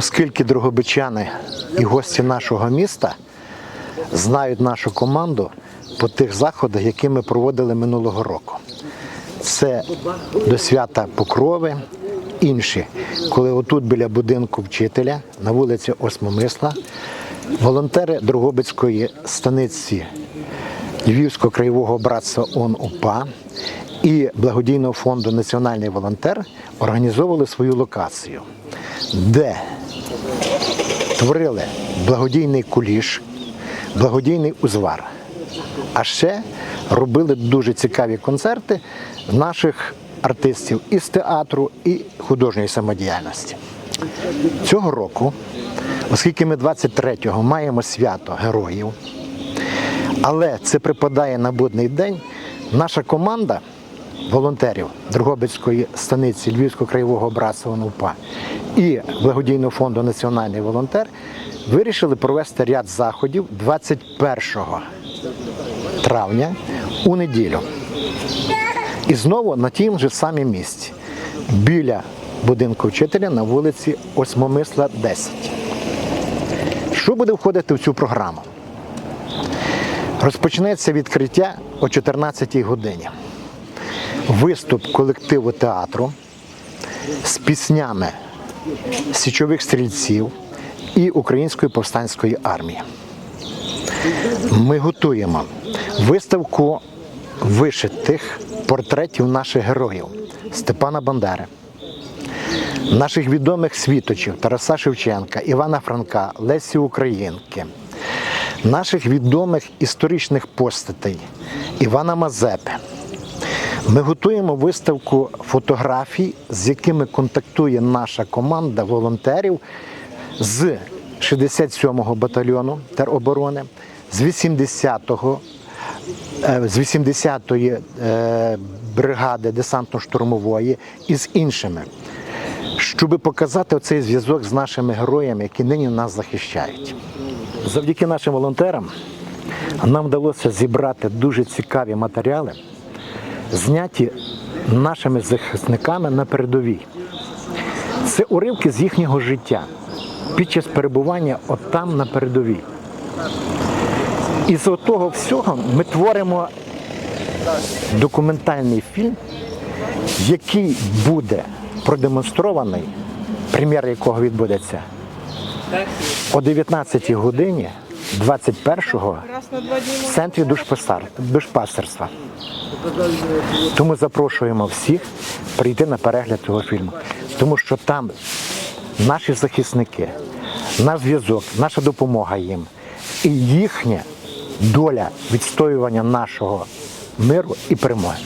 Оскільки дрогобичани і гості нашого міста знають нашу команду по тих заходах, які ми проводили минулого року. Це до свята Покрови, інші, коли отут біля будинку вчителя на вулиці Осмомисла волонтери Дрогобицької станиці Львівського краєвого братства ОН УПА і благодійного фонду Національний волонтер організовували свою локацію, де творили благодійний куліш, благодійний узвар. А ще робили дуже цікаві концерти наших артистів із театру і художньої самодіяльності. Цього року, оскільки ми 23-го маємо свято героїв, але це припадає на будний день, наша команда волонтерів Дрогобицької станиці Львівського краєвого братства НУПА і благодійного фонду Національний волонтер вирішили провести ряд заходів 21 травня у неділю. І знову на тім же самі місці, біля будинку вчителя на вулиці Осьмомисла, 10. Що буде входити в цю програму? Розпочнеться відкриття о 14 годині. Виступ колективу театру з піснями січових стрільців і Української повстанської армії. Ми готуємо виставку вишитих портретів наших героїв Степана Бандери, наших відомих світочів Тараса Шевченка, Івана Франка, Лесі Українки, наших відомих історичних постатей Івана Мазепи. Ми готуємо виставку фотографій, з якими контактує наша команда волонтерів з 67-го батальйону тероборони, з 80-го, е, з 80-ї е, бригади десантно-штурмової і з іншими, щоб показати оцей зв'язок з нашими героями, які нині нас захищають. Завдяки нашим волонтерам нам вдалося зібрати дуже цікаві матеріали, зняті нашими захисниками на передовій. Це уривки з їхнього життя під час перебування от там на передовій. І з того всього ми творимо документальний фільм, який буде продемонстрований, прем'єра якого відбудеться о 19 годині 21-го в центрі душпастерства. Тому запрошуємо всіх прийти на перегляд цього фільму, тому що там наші захисники, наш зв'язок, наша допомога їм і їхня доля відстоювання нашого миру і перемоги.